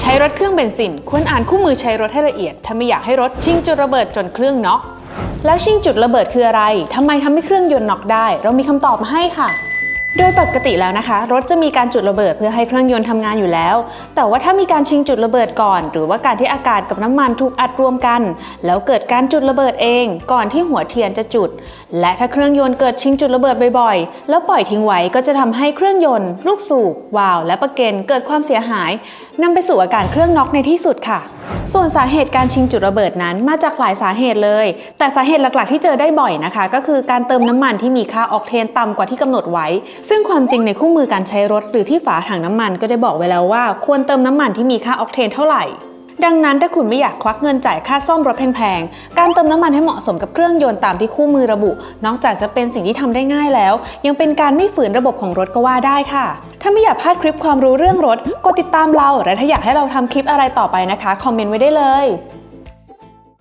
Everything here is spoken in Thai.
ใช้รถเครื่องเบนซินควรอ่านคู่มือใช้รถให้ละเอียด ถ้าไม่อยากให้รถชิงจุดระเบิดจนเครื่องน็อกแล้วชิงจุดระเบิดคืออะไรทำไมทำให้เครื่องยนต์น็อกได้ เรามีคำตอบมาให้ค่ะ โดยปกติแล้วนะคะ รถจะมีการจุดระเบิดเพื่อให้เครื่องยนต์ทำงานอยู่แล้ว แต่ว่าถ้ามีการชิงจุดระเบิดก่อน หรือว่าการที่อากาศกับน้ำมันถูกอัดรวมกัน แล้วเกิดการจุดระเบิดเอง ก่อนที่หัวเทียนจะจุด และถ้าเครื่องยนต์เกิดชิงจุดระเบิดบ่อยๆ แล้วปล่อยทิ้งไว้ก็จะทำให้เครื่องยนต์ ลูกสูบวาล์วและประเกนเกิดความเสียหายนำไปสู่อาการเครื่องน็อกในที่สุดค่ะ ส่วนสาเหตุการชิงจุดระเบิดนั้นมาจากหลายสาเหตุเลย แต่สาเหตุหลักๆ ที่เจอได้บ่อยนะคะ ก็คือการเติมน้ำมันที่มีค่าออกเทนต่ำกว่าที่กำหนดไว้ ซึ่งความจริงในคู่มือการใช้รถหรือที่ฝาถังน้ำมันก็ได้บอกไว้แล้วว่า ควรเติมน้ำมันที่มีค่าออกเทนเท่าไหร่ดังนั้นถ้าคุณไม่อยากควักเงินจ่ายค่าซ่อมรถแพงๆ การเติมน้ำมันให้เหมาะสมกับเครื่องยนต์ตามที่คู่มือระบุ นอกจากจะเป็นสิ่งที่ทำได้ง่ายแล้ว ยังเป็นการไม่ฝืนระบบของรถก็ว่าได้ค่ะ ถ้าไม่อยากพลาดคลิปความรู้เรื่องรถ กดติดตามเรา และถ้าอยากให้เราทำคลิปอะไรต่อไปนะคะ คอมเมนต์ไว้ได้เลย